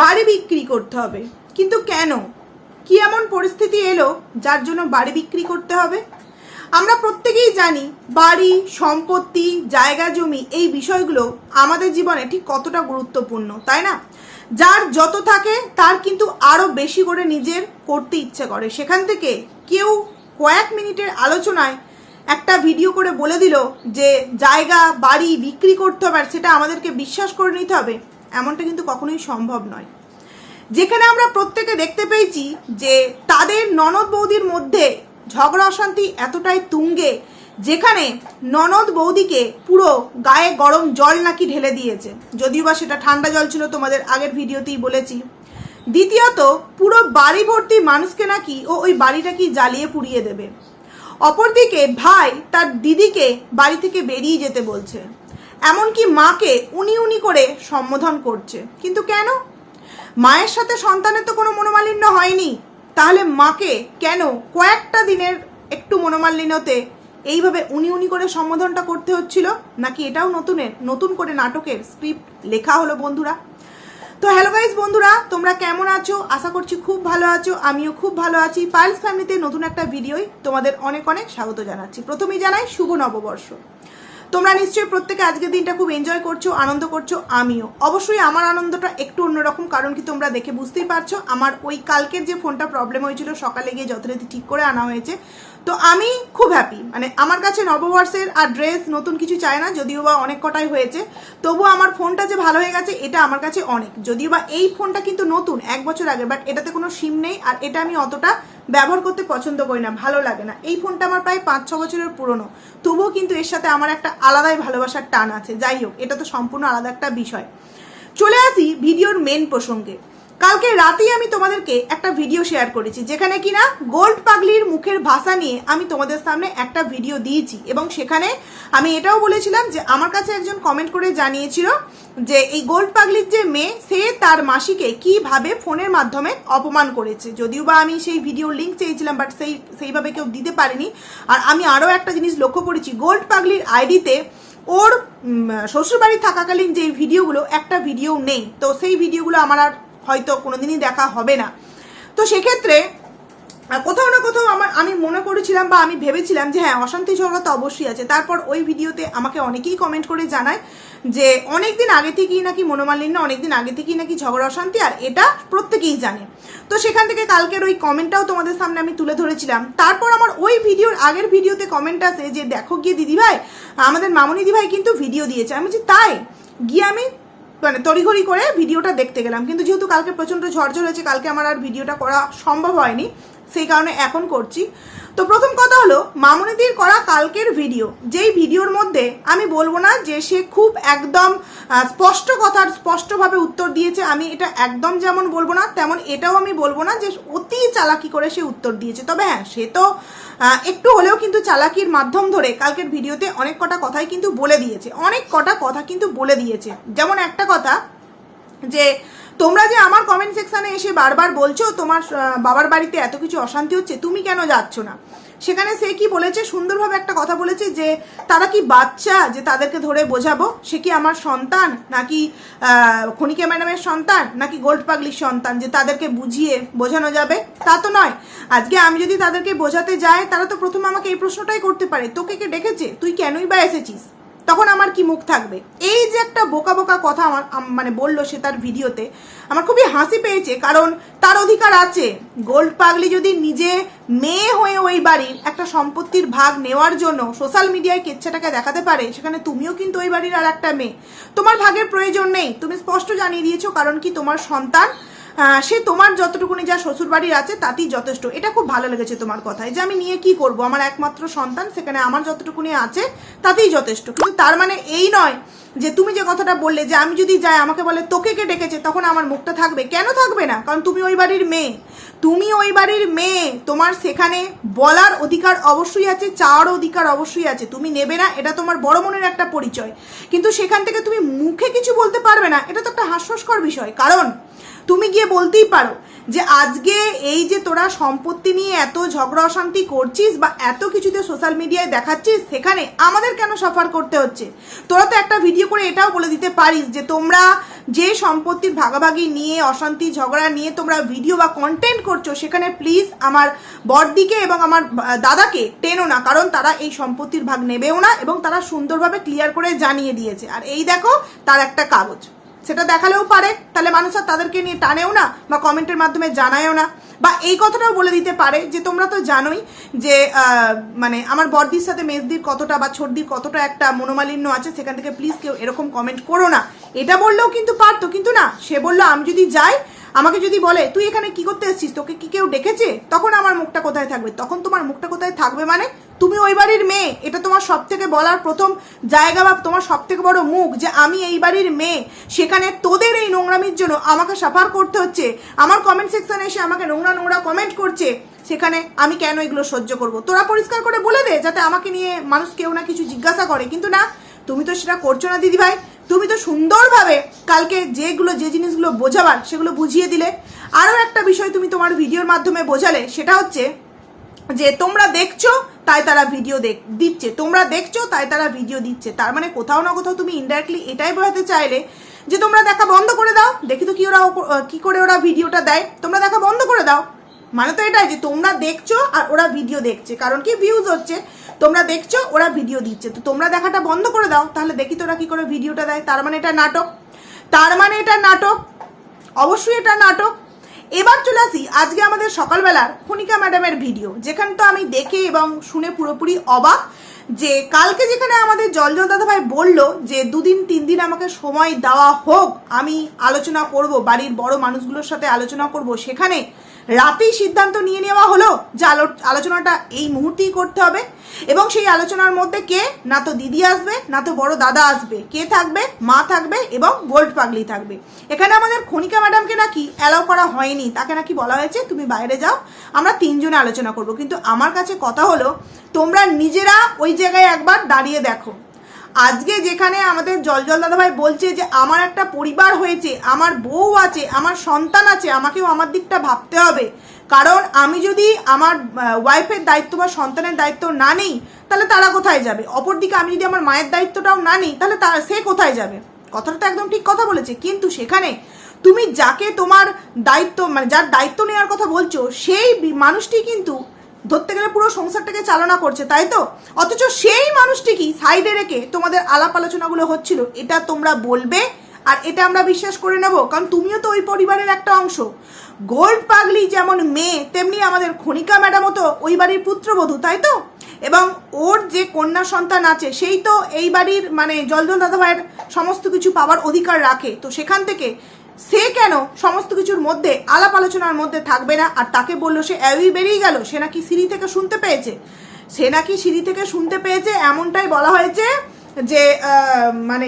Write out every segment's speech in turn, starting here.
বাড়ি বিক্রি করতে হবে। কিন্তু কেন? কি এমন পরিস্থিতি এলো যার জন্য বাড়ি বিক্রি করতে হবে? আমরা প্রত্যেকেই জানি বাড়ি, সম্পত্তি, জায়গা, জমি এই বিষয়গুলো আমাদের জীবনে ঠিক কতটা গুরুত্বপূর্ণ, তাই না? যার যত থাকে তার কিন্তু আরও বেশি করে নিজের করতে ইচ্ছে করে। সেখান থেকে কেউ কয়েক মিনিটের আলোচনায় একটা ভিডিও করে বলে দিল যে, জায়গা, বাড়ি বিক্রি করতে হবে আর সেটা আমাদেরকে বিশ্বাস করে নিতে হবে। এমনটা কিন্তু কখনোই সম্ভব নয়। যেখানে আমরা প্রত্যেকে দেখতে পেয়েছি যে তাদের ননদ বৌদির মধ্যে ঝগড়া অশান্তি এতটাই তুঙ্গে, যেখানে ননদ বৌদিকে পুরো গায়ে গরম জল নাকি ঢেলে দিয়েছে। যদিও বা সেটা ঠান্ডা জল ছিল, তোমাদের আগের ভিডিওতেই বলেছি। দ্বিতীয়ত, পুরো বাড়ি ভর্তি মানুষকে নাকি ও ওই বাড়িটাকে জ্বালিয়ে পুড়িয়ে দেবে। অপরদিকে ভাই তার দিদিকে বাড়ি থেকে বেরিয়ে যেতে বলছে। এমনকি মাকে উনি উনি করে সম্বোধন করছে। কিন্তু কেন? মায়ের সাথে সন্তানের তো কোনো মনোমালিন্য হয়নি। তাহলে মাকে কেন কয়েকটা দিনের একটু মনোমালিন্যতে এইভাবে উনি উনি করে সম্বোধনটা করতে হচ্ছিল? নাকি এটাও নতুনের, নতুন করে নাটকের স্ক্রিপ্ট লেখা হলো বন্ধুরা? তো হ্যালো গাইজ বন্ধুরা, তোমরা কেমন আছো? আশা করছি খুব ভালো আছো, আমিও খুব ভালো আছি। পাইলস ফ্যামিলিতে নতুন একটা ভিডিওই তোমাদের অনেক অনেক স্বাগত জানাচ্ছি। প্রথমেই জানাই শুভ নববর্ষ। তোমরা নিশ্চয়ই প্রত্যেকে আজকের দিনটা খুব এনজয় করছ, আনন্দ করছ, আমিও। অবশ্যই আমার আনন্দটা একটু অন্যরকম, কারণ কি তোমরা দেখে বুঝতেই পারছ, আমার ওই কালকের যে ফোনটা প্রবলেম হয়েছিল, সকালে গিয়ে যথারীতি ঠিক করে আনা হয়েছে। তো আমি খুব হ্যাপি মানে আমার কাছে নববর্ষের আর ড্রেস নতুন কিছু চায় না, যদিও বা অনেক কটাই হয়েছে। তবুও আমার ফোনটা যে ভালো হয়ে গেছে, এটা আমার কাছে অনেক। যদিও বা এই ফোনটা কিন্তু নতুন, এক বছর আগে বাট এটাতে কোনো সিম নেই, আর এটা আমি অতটা ব্যবহার করতে পছন্দ করি না, ভালো লাগে না। এই ফোনটা আমার প্রায় পাঁচ, ছ বছরের পুরনো। তবুও কিন্তু এর সাথে আমার একটা আলাদাই ভালোবাসার টান আছে। যাই হোক, এটা তো সম্পূর্ণ আলাদা একটা বিষয়। চলে আসি ভিডিওর মেন প্রসঙ্গে। কালকে রাতেই আমি তোমাদেরকে একটা ভিডিও শেয়ার করেছি, যেখানে কিনা গোল্ড পাগলির মুখের ভাষা নিয়ে আমি তোমাদের সামনে একটা ভিডিও দিয়েছি। এবং সেখানে আমি এটাও বলেছিলাম যে, আমার কাছে একজন কমেন্ট করে জানিয়েছিল যে, এই গোল্ড পাগলির যে মেয়ে, সে তার মাসিকে কীভাবে ফোনের মাধ্যমে অপমান করেছে। যদিও বা আমি সেই ভিডিওর লিঙ্ক চেয়েছিলাম বাট সেই, সেইভাবে কেউ দিতে পারেনি। আর আমি আরও একটা জিনিস লক্ষ্য করেছি, গোল্ড পাগলির আইডিতে ওর শ্বশুরবাড়ি থাকাকালীন যে ভিডিওগুলো একটা ভিডিও নেই। তো সেই ভিডিওগুলো আমার আর হয়তো কোনোদিনই দেখা হবে না। তো সেক্ষেত্রে কোথাও না কোথাও আমার, আমি মনে করেছিলাম বা আমি ভেবেছিলাম যে হ্যাঁ অশান্তি ঝগড়া তো অবশ্যই আছে। তারপর ওই ভিডিওতে আমাকে অনেকেই কমেন্ট করে জানায় যে অনেক দিন আগে থেকেই নাকি মনোমালিন্য অনেক দিন আগে থেকেই নাকি ঝগড়া, অশান্তি, আর এটা প্রত্যেকেই জানে। তো সেখান থেকে কালকের ওই কমেন্টটাও তোমাদের সামনে আমি তুলে ধরেছিলাম। তারপর আমার ওই ভিডিওর আগের ভিডিওতে কমেন্ট আসে যে, দেখো গিয়ে দিদিভাই, আমাদের মামনি দিদিভাই কিন্তু ভিডিও দিয়েছে। আমি বলছি, তাই? গিয়ে আমি মানে তড়িঘড়ি করে ভিডিওটা দেখতে গেলাম। কিন্তু যেহেতু কালকে প্রচণ্ড ঝড় ঝড় হয়েছে, কালকে আমার আর ভিডিওটা করা সম্ভব হয়নি, সেই কারণে এখন করছি। তো প্রথম কথা হলো, মামুনিদির করা কালকের ভিডিও যেই ভিডিওর মধ্যে আমি বলব না যে সে খুব একদম স্পষ্ট কথার স্পষ্টভাবে উত্তর দিয়েছে, আমি এটা একদম যেমন বলব না, তেমন এটাও আমি বলব না যে অতি চালাকি করে সে উত্তর দিয়েছে। তবে হ্যাঁ সে তো একটু হলেও কিন্তু চালাকির মাধ্যম ধরে কালকের ভিডিওতে অনেক কটা কথাই কিন্তু বলে দিয়েছে। অনেক কটা কথা কিন্তু বলে দিয়েছে। যেমন একটা কথা যে তোমরা যে আমার কমেন্ট সেকশনে এসে বারবার বলছো তোমার বাবার বাড়িতে এত কিছু অশান্তি হচ্ছে, তুমি কেন যাচ্ছ না? সেখানে সে কি বলেছে? সুন্দরভাবে একটা কথা বলেছে যে, তারা কি বাচ্চা যে তাদেরকে ধরে বোঝাবো? সে কি আমার সন্তান? নাকি খনিকা ম্যাডামের সন্তান? নাকি গোল্ড পাগলির সন্তান যে তাদেরকে বুঝিয়ে বোঝানো যাবে? তা তো নয়। আজকে আমি যদি তাদেরকে বোঝাতে যাই, তারা তো প্রথমে আমাকে এই প্রশ্নটাই করতে পারে। তোকে কে ডেকেছে? তুই কেনই বা এসেছিস? তখন আমার কি মুখ থাকবে? এই যে একটা বোকা বোকা কথা আমার মানে বলল সে তার ভিডিওতে, আমার খুবই হাসি পেয়েছে, কারণ তার অধিকার আছে। গোল্ড পাগলি যদি নিজে মেয়ে হয়ে ওই বাড়ির একটা সম্পত্তির ভাগ নেওয়ার জন্য সোশ্যাল মিডিয়ায় কেচ্ছাটাকে দেখাতে পারে, সেখানে তুমিও কিন্তু ওই বাড়ির আর একটা মেয়ে। তোমার ভাগের প্রয়োজন নেই। তুমি স্পষ্ট জানিয়ে দিয়েছ, কারণ কি তোমার সন্তান সে তোমার যতটুকুনি যা শ্বশুর বাড়ির আছে, তাতেই যথেষ্ট। এটা খুব ভালো লেগেছে তোমার কথায়, যে আমি নিয়ে কি করব? আমার একমাত্র সন্তান, সেখানে আমার যতটুকুনি আছে, তাতেই যথেষ্ট। কিন্তু তার মানে এই নয় যে তুমি যে কথাটা বললে, যে আমি যদি যাই, আমাকে বলে, তোকে কে ডেকেছে? তখন আমার মুখটা থাকবে। কেন থাকবে না? কারণ তুমি ওই বাড়ির মেয়ে। তুমি ওই বাড়ির মেয়ে। তোমার সেখানে বলার অধিকার অবশ্যই আছে, চাওয়ার অধিকার অবশ্যই আছে। তুমি নেবে না, এটা তোমার বড় মনের একটা পরিচয়। কিন্তু সেখান থেকে তুমি মুখে কিছু বলতে পারবে না, এটা তো একটা হাস্যস্কর বিষয়। কারণ তুমি গিয়ে বলতেই পারো যে আজকে এই যে তোরা সম্পত্তি নিয়ে এত ঝগড়া অশান্তি করছিস বা এত কিছুতে সোশ্যাল মিডিয়ায় দেখাচ্ছিস, সেখানে আমাদের কেন সাফার করতে হচ্ছে? তোরা তো একটা ভিডিও করে এটাও বলে দিতে পারিস যে তোমরা যে সম্পত্তির ভাগাভাগি নিয়ে, অশান্তি, ঝগড়া নিয়ে তোমরা ভিডিও বা কন্টেন্ট করছ, সেখানে প্লিজ আমার বড়দিকে এবং আমার দাদাকে টেনো না। কারণ তারা এই সম্পত্তির ভাগ নেবেও না এবং তারা সুন্দরভাবে ক্লিয়ার করে জানিয়ে দিয়েছে। আর এই দেখো, তার একটা কাগজ। সেটা দেখালেও পারে, তাহলে মানুষ আর তাদেরকে নিয়ে টানেও না, বা কমেন্টের মাধ্যমে জানায়ও না, বা এই কথাটাও বলে দিতে পারে যে তোমরা তো জানোই যে মানে আমার বর্দির সাথে মেজদির কতটা বা ছোটদির কতটা একটা মনোমালিন্য আছে, সেখান থেকে প্লিজ কেউ এরকম কমেন্ট করো না। এটা বললেও কিন্তু পারতো, কিন্তু না, সে বলল, আমি যদি যাই আমাকে যদি বলে, তুই এখানে কি করতে এসেছিস? তোকে কি কেউ ডেকেছে? তখন আমার মুখটা কোথায় থাকবে? তখন তোমার মুখটা কোথায় থাকবে মানে তুমি ওই বাড়ির মেয়ে। এটা তোমার সব থেকে বলার প্রথম জায়গা বা তোমার সব থেকে বড় মুখ যে আমি এই বাড়ির মেয়ে। সেখানে তোদের এই নোংরামির জন্য আমাকে সাফার করতে হচ্ছে। আমার কমেন্ট সেকশনে এসে আমাকে নোংরা নোংরা কমেন্ট করছে। সেখানে আমি কেন এগুলো সহ্য করব? তোরা পরিষ্কার করে বলে দে, যাতে আমাকে নিয়ে মানুষ কেউ না কিছু জিজ্ঞাসা করে। কিন্তু না, তুমি তো সেটা করছ না, দিদিভাই। তুমি তো সুন্দরভাবে কালকে যেগুলো, যে জিনিসগুলো বোঝাবার, সেগুলো বুঝিয়ে দিলে। আরও একটা বিষয় তুমি তোমার ভিডিওর মাধ্যমে বোঝালে, সেটা হচ্ছে যে তোমরা দেখছ, তাই তারা ভিডিও দেখ, দিচ্ছে। তোমরা দেখছ, তাই তারা ভিডিও দিচ্ছে। তার মানে কোথাও না কোথাও তুমি ইনডাইরেক্টলি এটাই বোঝাতে চাইলে যে তোমরা দেখা বন্ধ করে দাও। দেখি তো কি ওরা কি করে ওরা ভিডিওটা দেয়। তোমরা দেখা বন্ধ করে দাও। মানে তো এটাই যে তোমরা দেখছ আর ওরা ভিডিও দেখছে। কারণ কি? ভিউজ হচ্ছে। তোমরা দেখছ, ওরা ভিডিও দিচ্ছে। তো তোমরা দেখাটা বন্ধ করে দাও, তাহলে দেখি তো ওরা কি করে ভিডিওটা দেয়। তার মানে এটা নাটক। তার মানে এটা নাটক। অবশ্যই এটা নাটক। এবার চলে আসি আজকে আমাদের সকালবেলার খনিকা ম্যাডামের ভিডিও যেখানে তো আমি দেখে এবং শুনে পুরোপুরি অবাক যে কালকে যেখানে আমাদের জল জল দাদা ভাই বলল যে দুদিন, তিন দিন আমাকে সময় দেওয়া হোক, আমি আলোচনা করব, বাড়ির বড় মানুষগুলোর সাথে আলোচনা করব, সেখানে রাতেই সিদ্ধান্ত নিয়ে নেওয়া হলো যে আলো- আলোচনাটা এই মুহূর্তেই করতে হবে। এবং সেই আলোচনার মধ্যে কে? না তো দিদি আসবে, না তো বড় দাদা আসবে। কে থাকবে? মা থাকবে এবং গোল্ড পাগলি থাকবে। এখানে আমাদের খনিকা ম্যাডামকে নাকি অ্যালাউ করা হয়নি। তাকে নাকি বলা হয়েছে, তুমি বাইরে যাও, আমরা তিনজনে আলোচনা করব। কিন্তু আমার কাছে কথা হলো, তোমরা নিজেরা ওই জায়গায় একবার দাঁড়িয়ে দেখো। আজকে যেখানে আমাদের জল জল দাদাভাই বলছে যে আমার একটা পরিবার হয়েছে, আমার বউ আছে, আমার সন্তান আছে, আমাকেও আমার দিকটা ভাবতে হবে। কারণ আমি যদি আমার ওয়াইফের দায়িত্ব বা সন্তানের দায়িত্ব না নিই, তাহলে তারা কোথায় যাবে? অপরদিকে আমি যদি আমার মায়ের দায়িত্বটাও না নিই, তাহলে তা, সে কোথায় যাবে? কথাটা তো একদম ঠিক কথা বলেছে, কিন্তু সেখানে তুমি যাকে তোমার দায়িত্ব মানে যার দায়িত্ব নেওয়ার কথা বলছো, সেই মানুষটি কিন্তু ধরতে গেলে পুরো সংসারটাকে চালনা করছে, তাই তো? অথচ সেই মানুষটিকেই সাইডে রেখে তোমাদের আলাপ আলোচনাগুলো হচ্ছিল? এটা তোমরা বলবে আর এটা আমরা বিশ্বাস করে নেব, কারণ তুমিও তো ওই পরিবারের একটা অংশ। গোল্ড পাগলি যেমন মেয়ে, তেমনি আমাদের খনিকা ম্যাডামও তো ওই বাড়ির পুত্রবধূ, তাই তো? এবং ওর যে কন্যা সন্তান আছে, সেই তো এই বাড়ির মানে জলজল দাদা ভাইয়ের সমস্ত কিছু পাওয়ার অধিকার রাখে। তো সেখান থেকে সে কেন সমস্ত কিছুর মধ্যে, আলাপ আলোচনার মধ্যে থাকবে না? আর তাকে বলল সে অ্যাওই বেরিয়ে গেল, সে নাকি সিঁড়ি থেকে শুনতে পেয়েছে। সে নাকি সিঁড়ি থেকে শুনতে পেয়েছে, এমনটাই বলা হয়েছে যে মানে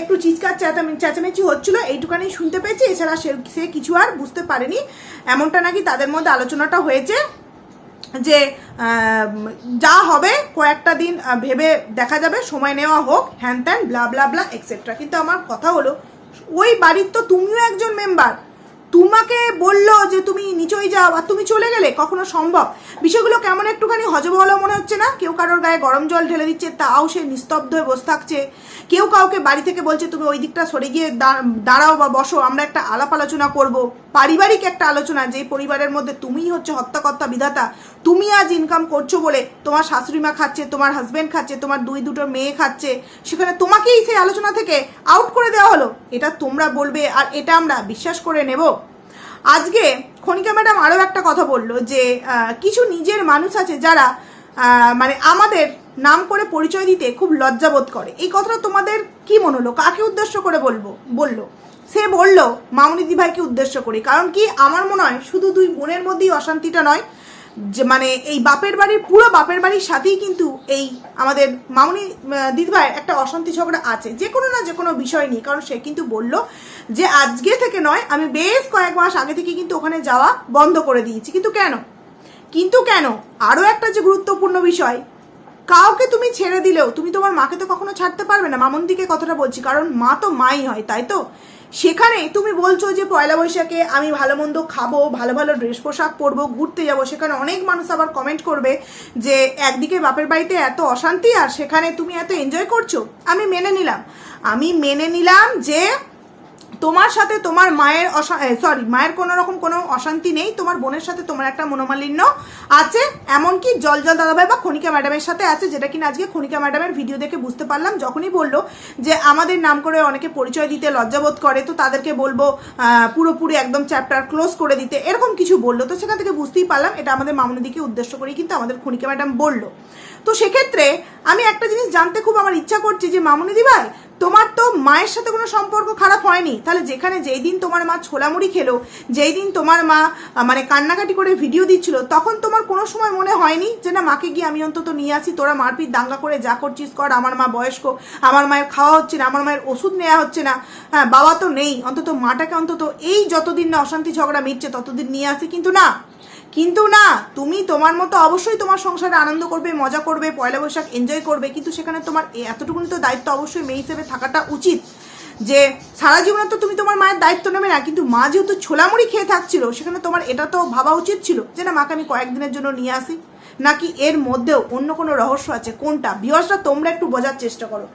একটু চিৎকার চেঁচামে, চেঁচামেচি হচ্ছিল এইটুকানি শুনতে পেয়েছে, এছাড়া সে সে কিছু আর বুঝতে পারেনি। এমনটা নাকি তাদের মধ্যে আলোচনাটা হয়েছে যে যা হবে কয়েকটা দিন ভেবে দেখা যাবে, সময় নেওয়া হোক, হ্যান ত্যান, ব্লা ব্লা ব্লা এক্সেট্রা কিন্তু আমার কথা হলো ওই বাড়ির তো তুমিও একজন মেম্বার তোমাকে বলল যে তুমি নিচই যাও আর তুমি চলে গেলে? কখনো সম্ভব? বিষয়গুলো কেমন একটুখানি হজব হজবহল মনে হচ্ছে না? কেউ কারোর গায়ে গরম জল ঢেলে দিচ্ছে, তাও সে নিস্তব্ধ হয়ে বসে থাকছে। কেউ কাউকে বাড়ি থেকে বলছে, তুমি ওই দিকটা সরে গিয়ে দাঁড়াও বা বসো, আমরা একটা আলাপ আলোচনা করব। পারিবারিক একটা আলোচনা যে পরিবারের মধ্যে তুমিই হচ্ছে হত্যাকর্তা, বিধাতা, তুমি আজ ইনকাম করছ বলে তোমার শাশুড়ি মা খাচ্ছে, তোমার হাজব্যান্ড খাচ্ছে, তোমার দুই দুটো মেয়ে খাচ্ছে, সেখানে তোমাকেই সেই আলোচনা থেকে আউট করে দেওয়া হলো? এটা তোমরা বলবে আর এটা আমরা বিশ্বাস করে নেব। আজকে খনিকা ম্যাডাম আরও একটা কথা বলল যে কিছু নিজের মানুষ আছে যারা মানে আমাদের নাম করে পরিচয় দিতে খুব লজ্জাবোধ করে। এই কথাটা তোমাদের কি মনে হলো? কাকে উদ্দেশ্য করে বলব, বলল? সে বলল, মামনি দিভাইকে উদ্দেশ্য করে। কারণ কি, আমার মনে হয় শুধু দুই বোনের মধ্যেই অশান্তিটা নয়, যে মানে এই বাপের বাড়ির, পুরো বাপের বাড়ির সাথেই কিন্তু এই আমাদের মামনি দিদিভাইয়ের একটা অশান্তি ঝগড়া আছে। যে কোনো না যে কোনো বিষয় নিয়ে। কারণ সে কিন্তু বলল যে, আজকে থেকে নয়, আমি বেশ কয়েক মাস আগে থেকে কিন্তু ওখানে যাওয়া বন্ধ করে দিয়েছি। কিন্তু কেন? কিন্তু কেন? আরও একটা যে গুরুত্বপূর্ণ বিষয়, কাউকে তুমি ছেড়ে দিলেও, তুমি তোমার মাকে তো কখনো ছাড়তে পারবে না। মামন্দিকে কথাটা বলছি, কারণ মা তো মাই হয়, তাই তো? সেখানে তুমি বলছো যে পয়লা বৈশাখে আমি ভালো মন্দ খাব, ভালো ভালো ড্রেস পোশাক পরবো, ঘুরতে যাব। সেখানে অনেক মানুষ আবার কমেন্ট করবে যে, একদিকে বাপের বাড়িতে এত অশান্তি আর সেখানে তুমি এত এনজয় করছ? আমি মেনে নিলাম। আমি মেনে নিলাম যে তোমার সাথে তোমার মায়ের সরি মায়ের কোনো রকম কোনো অশান্তি নেই, তোমার বোনের সাথে তোমার একটা মনোমালিন্য আছে, এমনকি জল জল দাদাভাই বা খনিকা ম্যাডামের সাথে আছে, যেটা কিনা আজকে খনিকা ম্যাডামের ভিডিও দেখে বুঝতে পারলাম, যখনই বলল যে আমাদের নাম করে অনেকে পরিচয় দিতে লজ্জাবোধ করে, তো তাদেরকে বলব পুরোপুরি একদম চ্যাপ্টার ক্লোজ করে দিতে, এরকম কিছু বলল, তো সেখান থেকে বুঝতেই পারলাম, এটা আমাদের মামুনিদিকে উদ্দেশ্য করেই কিন্তু আমাদের খনিকা ম্যাডাম বলল। তো সেক্ষেত্রে আমি একটা জিনিস জানতে খুব আমার ইচ্ছা করছে যে মামুনিদি ভাই তোমার তো মায়ের সাথে কোনো সম্পর্ক খারাপ হয়নি। তাহলে যেখানে যেই দিন তোমার মা ছোলামুড়ি খেলো, যেই দিন তোমার মা মানে কান্নাকাটি করে ভিডিও দিচ্ছিল, তখন তোমার কোনো সময় মনে হয়নি যে না, মাকে গিয়ে আমি অন্তত নিয়ে আসি, তোরা মারপিট দাঙ্গা করে যা করছিস কর, আমার মা বয়স্ক, আমার মায়ের খাওয়া হচ্ছে না, আমার মায়ের ওষুধ নেওয়া হচ্ছে না। হ্যাঁ বাবা তো নেই, অন্তত মাটাকে অন্তত এই যতদিন না অশান্তি ঝগড়া মিটছে ততদিন নিয়ে আসি, কিন্তু না। কিন্তু না, তুমি তোমার মতো অবশ্যই তোমার সংসারে আনন্দ করবে, মজা করবে, পয়লা বৈশাখ এনজয় করবে, কিন্তু সেখানে তোমার এতটুকুনি তো দায়িত্ব অবশ্যই মেয়ে হিসেবে থাকাটা উচিত যে সারা জীবনে তো তুমি তোমার মায়ের দায়িত্ব নেবে না, কিন্তু মা যেহেতু ছোলামুড়ি খেয়ে থাকছিল, সেখানে তোমার এটা তো ভাবা উচিত ছিল যে না, মাকে আমি কয়েকদিনের জন্য নিয়ে আসি। নাকি এর মধ্যেও অন্য কোনো রহস্য আছে? কোনটা? বিয়সটা তোমরা একটু বোঝার চেষ্টা করো।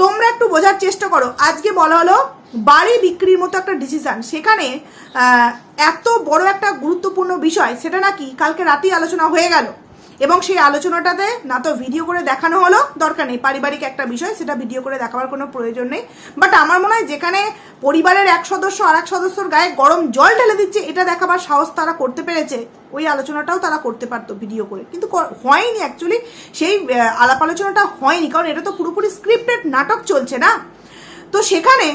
তোমরা একটু বোঝার চেষ্টা করো। আজকে বলা হলো, বাড়ি বিক্রির মতো একটা ডিসিশান সেখানে এত বড় একটা গুরুত্বপূর্ণ বিষয়, সেটা নাকি কালকে রাতেই আলোচনা হয়ে গেল। এবং সেই আলোচনাটাতে না তো ভিডিও করে দেখানো হলো, দরকার নেই। পারিবারিক একটা বিষয়, সেটা ভিডিও করে দেখাবার কোনো প্রয়োজন নেই। বাট আমার মনে হয় যেখানে পরিবারের এক সদস্য আর এক সদস্যর গায়ে গরম জল ঢেলে দিচ্ছে, এটা দেখাবার সাহস তারা করতে পেরেছে। ওই আলোচনাটাও তারা করতে পারতো ভিডিও করে। কিন্তু হয়নি অ্যাকচুয়ালি সেই আলাপ আলোচনাটা হয়নি। কারণ এটা তো পুরোপুরি স্ক্রিপ্টেড নাটক চলছে না। তো সেখানে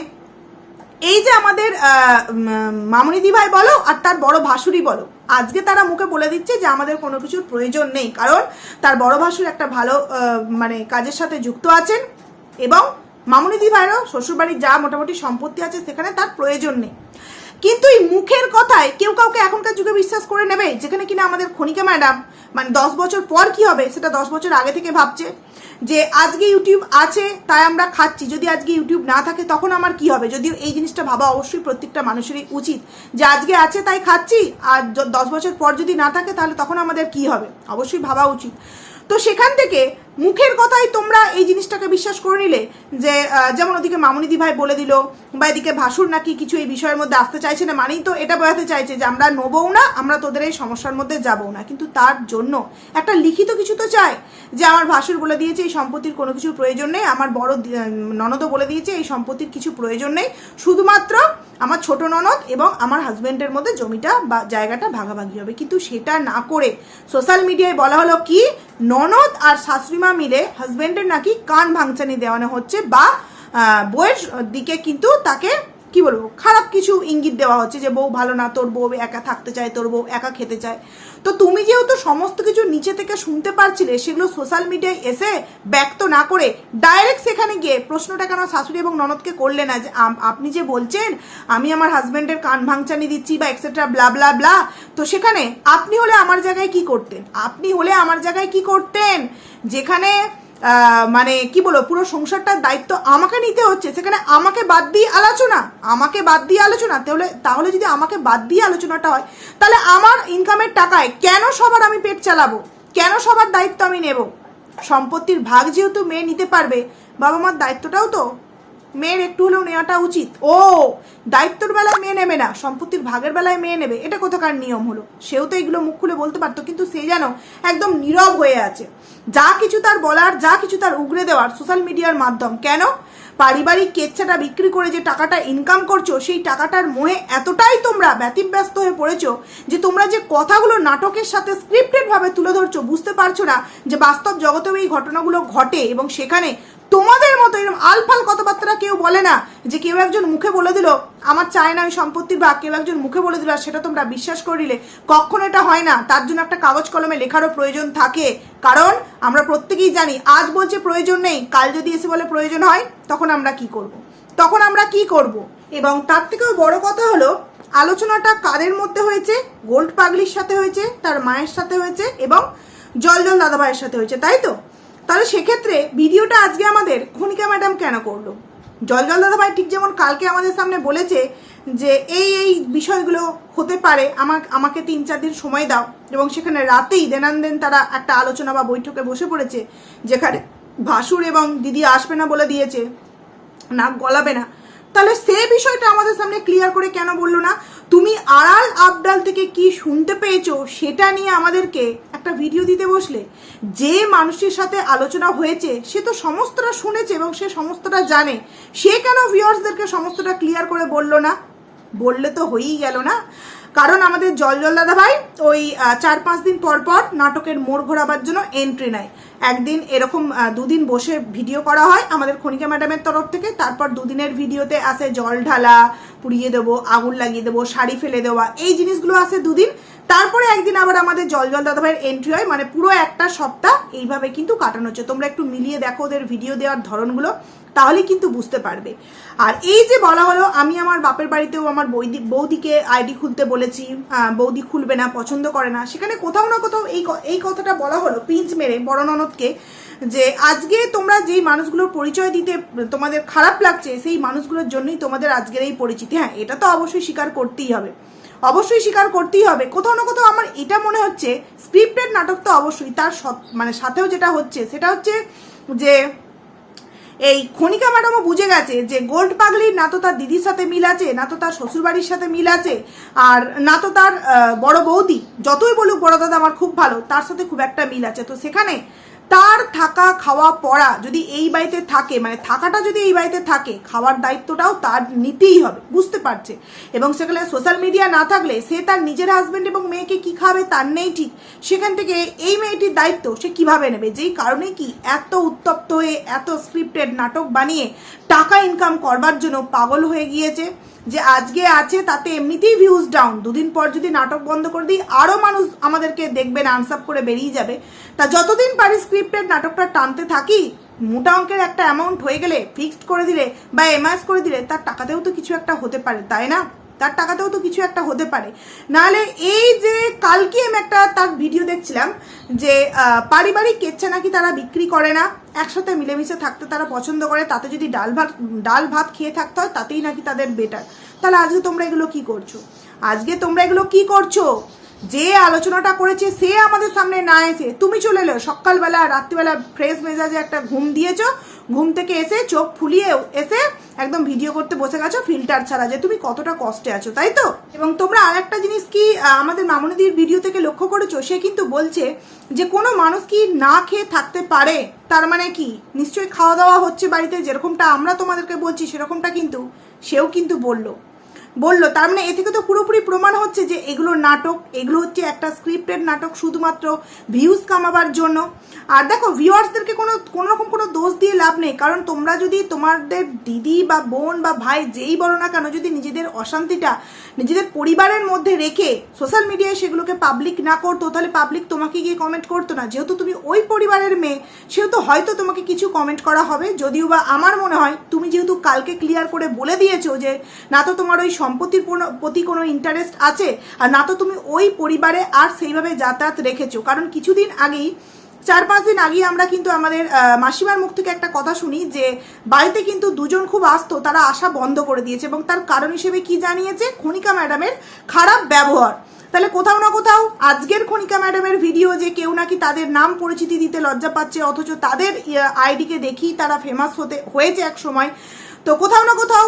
এই যে আমাদের মামুনিদি ভাই বলো আর তার বড় ভাসুরি বলো, আজকে তারা মুখে বলে দিচ্ছে যে আমাদের কোনো কিছুর প্রয়োজন নেই, কারণ তার বড় ভাসুর একটা ভালো মানে কাজের সাথে যুক্ত আছেন এবং মামুনিদি ভাইরও শ্বশুরবাড়ির যা মোটামুটি সম্পত্তি আছে সেখানে তার প্রয়োজন নেই। কিন্তু এই মুখের কথায় কেউ কাউকে এখনকার যুগে বিশ্বাস করে নেবে, যেখানে কিনা আমাদের খনিকা ম্যাডাম মানে দশ বছর পর কি হবে সেটা দশ বছর আগে থেকে ভাবছে। যে আজকে ইউটিউব আছে, তাই আমরা খাচ্ছি। যদি আজকে ইউটিউব না থাকে, তখন আমার কি হবে? যদিও এই জিনিসটা ভাবা অবশ্যই প্রত্যেকটা মানুষেরই উচিত। যে আজকে আছে, তাই খাচ্ছি, আর দশ বছর পর যদি না থাকে, তাহলে তখন আমাদের কি হবে? অবশ্যই ভাবা উচিত। তো সেখান থেকে মুখের কথাই তোমরা এই জিনিসটাকে বিশ্বাস করে নিলে যে যেমন ওদিকে মামুনিদি ভাই বলে দিল, বা এদিকে ভাসুর নাকি কিছু এই বিষয়ের মধ্যে আসতে চাইছে না, মানেই তো এটা বোঝাতে চাইছে যে আমরা নেবও না, আমরা তোদের এই সমস্যার মধ্যে যাবও না। কিন্তু তার জন্য একটা লিখিত কিছু তো চাই যে, আমার ভাসুর বলে দিয়েছে, এই সম্পত্তির কোনো কিছু প্রয়োজন নেই, আমার বড় ননদও বলে দিয়েছে, এই সম্পত্তির কিছু প্রয়োজন নেই, শুধুমাত্র আমার ছোট ননদ এবং আমার হাজব্যান্ডের মধ্যে জমিটা বা জায়গাটা ভাগাভাগি হবে। কিন্তু সেটা না করে সোশ্যাল মিডিয়ায় বলা হলো কি, ননদ আর শাশুড়িমা মিলে হাজব্যান্ডের নাকি কান ভাঙচানি দেওয়ানো হচ্ছে বা বউয়ের দিকে কিন্তু তাকে, কি বলব, খারাপ কিছু ইঙ্গিত দেওয়া হচ্ছে যে বউ ভালো না, তোর বউ একা থাকতে চায়, তোর বউ একা খেতে চায়। তো তুমি যেহেতু সমস্ত কিছু নিচে থেকে শুনতে পারছিলে, সেগুলো সোশ্যাল মিডিয়ায় এসে ব্যক্ত না করে ডাইরেক্ট সেখানে গিয়ে প্রশ্নটা কেন শাশুড়ি এবং ননদকে করলে না? যে আপনি যে বলছেন, আমি আমার হাজব্যান্ডের কান ভাঙচানি দিচ্ছি বা এক্সেট্রা ব্লা ব্লা ব্লা তো সেখানে আপনি হলে আমার জায়গায় কি করতেন? আপনি হলে আমার জায়গায় কি করতেন? যেখানে মানে কি বলব, পুরো সংসারটার দায়িত্ব আমাকে নিতে হচ্ছে। সেখানে আমাকে বাদ দিয়ে আলোচনা, আমাকে বাদ দিয়ে আলোচনা। তাহলে তাহলে যদি আমাকে বাদ দিয়ে আলোচনাটা হয়, তাহলে আমার ইনকামের টাকায় কেন সবার আমি পেট চালাবো? কেন সবার দায়িত্ব আমি নেব? সম্পত্তির ভাগ যেহেতু মেয়ে নিতে পারবে বাবা মার দায়িত্বটাও তো। মেয়ের একটু হলেও নেওয়াটা উচিত। ও, দায়িত্বর বেলায় মেয়ে নেবে না, সম্পত্তির ভাগের বেলায় মেয়ে নেবে। এটা কোথাকার নিয়ম হলো? সেও তো এগুলো মুখ খুলে বলতে পারতো, কিন্তু সে যেন একদম নীরব হয়ে আছে। যা কিছু তার বলার, যা কিছু তার উগরে দেওয়ার সোশ্যাল মিডিয়ার মাধ্যম। কেন? পারিবারিক কেচ্ছাটা বিক্রি করে যে টাকাটা ইনকাম করছ, সেই টাকাটার মোহে এতটাই তোমরা ব্যতিব্যস্ত হয়ে পড়েছো যে তোমরা যে কথাগুলো নাটকের সাথে স্ক্রিপ্টেড ভাবে তুলে ধরছো, বুঝতে পারছ না যে বাস্তব জগতেও এই ঘটনাগুলো ঘটে এবং সেখানে তোমাদের মতো এরকম আলফাল কথাবার্তা কেউ বলে না যে কেউ একজন মুখে বলে দিল, আমার চায় না ওই সম্পত্তির ভাগ কেউ একজন মুখে বলে দিল, আর সেটা তোমরা বিশ্বাস করিলে। কখনো এটা হয় না। তার জন্য একটা কাগজ কলমে লেখারও প্রয়োজন থাকে। কারণ আমরা প্রত্যেকেই জানি, আজ বলছে প্রয়োজন নেই, কাল যদি এসে বলে প্রয়োজন হয়, তখন আমরা কি করব। তখন আমরা কি করব। এবং তার থেকেও বড় কথা হলো, আলোচনাটা কাদের মধ্যে হয়েছে? গোল্ড পাগলির সাথে হয়েছে, তার মায়ের সাথে হয়েছে, এবং জল জল দাদাভাইয়ের সাথে হয়েছে, তাই তো? তাহলে সেক্ষেত্রে ভিডিওটা আজকে আমাদের খনিকা ম্যাডাম কেন করল? জল জল দাদা ভাই ঠিক যেমন কালকে আমাদের সামনে বলেছে যে এই এই বিষয়গুলো হতে পারে আমার আমাকে তিন চার দিন সময় দাও। এবং সেখানে রাতেই দেনান্দেন তারা একটা আলোচনা বা বৈঠকে বসে পড়েছে, যেখানে ভাসুর এবং দিদি আসবে না বলে দিয়েছে, নাক গলাবে না। তাহলে সে বিষয়টা আমাদের সামনে ক্লিয়ার করে কেন বলল না? তুমি আড়াল আবডাল থেকে কি শুনতে পেয়েছ সেটা নিয়ে আমাদেরকে একটা ভিডিও দিতে বসলে? যে মানুষটির সাথে আলোচনা হয়েছে, সে তো সমস্তটা শুনেছে এবং সে সমস্তটা জানে। সে কেন ভিউয়ার্সদেরকে সমস্তটা ক্লিয়ার করে বলল না? বললে তো হয়েই গেল না। কারণ আমাদের জল জল দাদা ভাই ওই চার পাঁচ দিন পর পর নাটকের মোড় ঘোরাবার জন্য এন্ট্রি নেয়। একদিন এরকম দুদিন বসে ভিডিও করা হয় আমাদের খনিকা ম্যাডামের তরফ থেকে। তারপর দুদিনের ভিডিওতে আসে জল ঢালা, পুড়িয়ে দেবো, আগুন লাগিয়ে দেবো, শাড়ি ফেলে দেওয়া, এই জিনিসগুলো আসে দুদিন। তারপরে একদিন আবার আমাদের জল জল দাদা ভাইয়ের এন্ট্রি হয় মানে পুরো একটা সপ্তাহ এইভাবে কিন্তু কাটানো হচ্ছে। তোমরা একটু মিলিয়ে দেখো ওদের ভিডিও দেওয়ার ধরনগুলো। তাহলে কিন্তু বুঝতে পারবে। আর এই যে বলা হলো, আমি আমার বাপের বাড়িতেও আমার বৌদি বৌদিকে আইডি খুলতে বলেছি বৌদি খুলবে না, পছন্দ করে না। সেখানে কোথাও না কোথাও এই এই কথাটা বলা হলো পিঞ্চ মেরে বড় ননদকে যে, আজকে তোমরা যেই মানুষগুলোর পরিচয় দিতে তোমাদের খারাপ লাগছে, সেই মানুষগুলোর জন্যই তোমাদের আজকের এই পরিচিতি। হ্যাঁ এটা তো অবশ্যই স্বীকার করতেই হবে। অবশ্যই স্বীকার করতেই হবে। কোথাও না কোথাও আমার এটা মনে হচ্ছে, স্ক্রিপ্টেড নাটক তো অবশ্যই, তার মানে সাথেও যেটা হচ্ছে, সেটা হচ্ছে যে এই খনিকা ম্যাডামও বুঝে গেছে যে গোল্ড পাগলির, না তো তার দিদির সাথে মিল আছে, না তো তার শ্বশুরবাড়ির সাথে মিল আছে, আর না তো তার বড় বৌদি, যতই বলুক বড় দাদা আমার খুব ভালো, তার সাথে খুব একটা মিল আছে। তো সেখানে তার থাকা খাওয়া পড়া যদি এই বাড়িতে থাকে মানে থাকাটা যদি এই বাড়িতে থাকে, খাওয়ার দায়িত্বটাও তার নিতেই হবে, বুঝতে পারছে? এবং সেখানে সোশ্যাল মিডিয়া না থাকলে সে তার নিজের হাজবেন্ড এবং মেয়েকে কি খাবে তার নেই ঠিক। সেখান থেকে এই মেয়েটির দায়িত্ব সে কীভাবে নেবে? যেই কারণে কি এত উত্তপ্ত হয়ে, এত স্ক্রিপ্টেড নাটক বানিয়ে টাকা ইনকাম করবার জন্য পাগল হয়ে গিয়েছে? যে আজকে আছে, তাতে এমনিতেই ভিউজ ডাউন দুদিন পর যদি নাটক বন্ধ করে দিই আরও মানুষ আমাদেরকে দেখবেন আনসাপ করে বেরিয়ে যাবে। তা যতদিন পারি স্ক্রিপ্টেড নাটকটা টানতে থাকি, মোটা অঙ্কের একটা অ্যামাউন্ট হয়ে গেলে ফিক্সড করে দিলে বা এমআইএস করে দিলে, তার টাকাতেও তো কিছু একটা হতে পারে, তাই না? তার টাকাতেও তো কিছু একটা হতে পারে। নাহলে এই যে কালকে আমি একটা তার ভিডিও দেখছিলাম, যে পারিবারিক কেচ্ছা নাকি তারা বিক্রি করে না, একসাথে মিলেমিশে থাকতে তারা পছন্দ করে, তাতে যদি ডাল ভাত ডাল ভাত খেয়ে থাকতে হয়, তাতেই নাকি তাদের বেটার তাহলে আজকে তোমরা এগুলো কি করছ? আজকে তোমরা এগুলো কি করছ? যে আলোচনাটা করেছে, সে আমাদের সামনে না এসে, তুমি চলে এলো, সকালবেলা, রাত্রিবেলা ফ্রেশ মেজাজে একটা ঘুম দিয়েছ, ঘুম থেকে এসে চোখ ফুলিয়ে এসে একদম ভিডিও করতে বসে গেছো ফিল্টার ছাড়া, যে তুমি কতটা কষ্টে আছো, তাই তো? এবং তোমরা আরেকটা জিনিস কি আমাদের মামনিদির ভিডিও থেকে লক্ষ্য করেছ? সে কিন্তু বলছে যে কোনো মানুষ কি না খেয়ে থাকতে পারে? তার মানে কি? নিশ্চয়ই খাওয়া দাওয়া হচ্ছে বাড়িতে, যেরকমটা আমরা তোমাদেরকে বলছি, সেরকমটা কিন্তু সেও কিন্তু বলল। বলল, তার মানে এ থেকে তো পুরোপুরি প্রমাণ হচ্ছে যে এগুলো নাটক, এগুলো হচ্ছে একটা স্ক্রিপ্টেড নাটক শুধুমাত্র ভিউজ কামাবার জন্য। আর দেখো ভিউয়ার্সদেরকে কোনো কোনো রকম কোনো দোষ দিয়ে লাভ নেই, কারণ তোমরা যদি তোমাদের দিদি বা বোন বা ভাই যেই বলো না কেন, যদি নিজেদের অশান্তিটা নিজেদের পরিবারের মধ্যে রেখে সোশ্যাল মিডিয়ায় সেগুলোকে পাবলিক না করতো, তাহলে পাবলিক তোমাকে গিয়ে কমেন্ট করতো না। যেহেতু তুমি ওই পরিবারের মেয়ে, সেহেতু হয়তো তোমাকে কিছু কমেন্ট করা হবে। যদিও বা আমার মনে হয়, তুমি যেহেতু কালকে ক্লিয়ার করে বলে দিয়েছ যে, না তো তোমার ওই সম্পত্তির প্রতি কোনো ইন্টারেস্ট আছে? আর না তো তুমি ওই পরিবারে আর সেইভাবে যাতায়াত রেখেছো। কারণ কিছুদিন আগেই, চার পাঁচ দিন আগে আমরা কিন্তু আমাদের মাসিমার মুখ থেকে একটা কথা শুনি যে, বাড়িতে কিন্তু দুজন খুব আসতো, তারা আসা বন্ধ করে দিয়েছে এবং তার কারণ হিসেবে কি জানিয়েছে? খনিকা ম্যাডামের খারাপ ব্যবহার। তাহলে কোথাও না কোথাও আজকের খনিকা ম্যাডামের ভিডিও যে কেউ নাকি তাদের নাম পরিচিতি দিতে লজ্জা পাচ্ছে, অথচ তাদের আইডিকে দেখি তারা ফেমাস হতে, হয়েছে এক সময়। তো কোথাও না কোথাও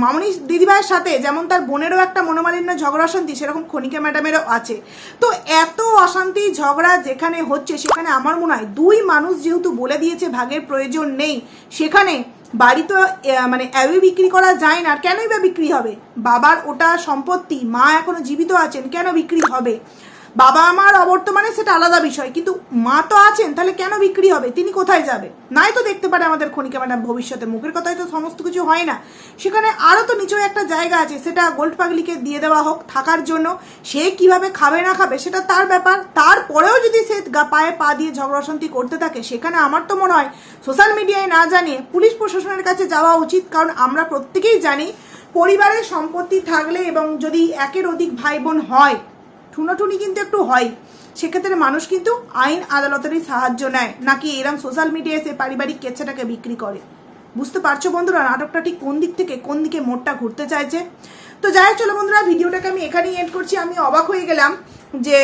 মামনি দিদিভাইয়ের সাথে যেমন তার বোনেরও একটা মনোমালিন্য ঝগড়া অশান্তি, সেরকম খনিকা ম্যাডামেরও আছে। তো এত অশান্তি ঝগড়া যেখানে হচ্ছে, সেখানে আমার মনে হয় দুই মানুষ যেহেতু বলে দিয়েছে ভাগের প্রয়োজন নেই, সেখানে বাড়ি তো মানে অ্যাওয়ে বিক্রি করা যায় না, আর কেনই বা বিক্রি হবে? বাবার ওটা সম্পত্তি, মা এখনও জীবিত আছেন, কেন বিক্রি হবে? বাবা আমার অবর্তমানে সেটা আলাদা বিষয়, কিন্তু মা তো আছেন, তাহলে কেন বিক্রি হবে? তিনি কোথায় যাবে? নাই তো দেখতে পারে আমাদের খনিকা ম্যাডাম ভবিষ্যতে মুখের কথায় তো সমস্ত কিছু হয় না। সেখানে আরও তো নিচেও একটা জায়গা আছে, সেটা গোল্ড পাগলিকে দিয়ে দেওয়া হোক থাকার জন্য। সে কীভাবে খাবে না খাবে সেটা তার ব্যাপার। তারপরেও যদি সে পায়ে পা দিয়ে ঝগড়া অশান্তি করতে থাকে, সেখানে আমার তো মনে হয় সোশ্যাল মিডিয়ায় না জানিয়ে পুলিশ প্রশাসনের কাছে যাওয়া উচিত, কারণ আমরা প্রত্যেকেই জানি পরিবারের সম্পত্তি থাকলে এবং যদি একের অধিক ভাই বোন হয় ঠুনোঠুনি কিন্তু একটু হয়। সেক্ষেত্রে মানুষ কিন্তু আইন আদালতেরই সাহায্য নেয়, নাকি এরম সোশ্যাল মিডিয়ায় সে পারিবারিক কেচ্ছাটাকে বিক্রি করে। বুঝতে পারছ বন্ধুরা নাটকটা ঠিক কোন দিক থেকে কোন দিকে মোড়টা ঘুরতে চাইছে? তো যাই হোক, চলো বন্ধুরা, ভিডিওটাকে আমি এখানেই এড করছি। আমি অবাক হয়ে গেলাম যে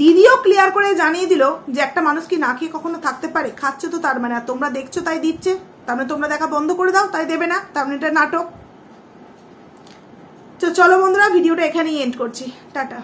দিদিও ক্লিয়ার করে জানিয়ে দিল যে একটা মানুষ কি না খেয়ে কখনো থাকতে পারে। খাচ্ছে তো তার মানে আর তোমরা দেখছ তাই দিচ্ছে। তার মানে তোমরা দেখা বন্ধ করে দাও, তাই দেবে না। তার মানে এটা নাটক। তো চলো বন্ধুরা ভিডিওটা এখানেই এন্ড করছি। টাটা।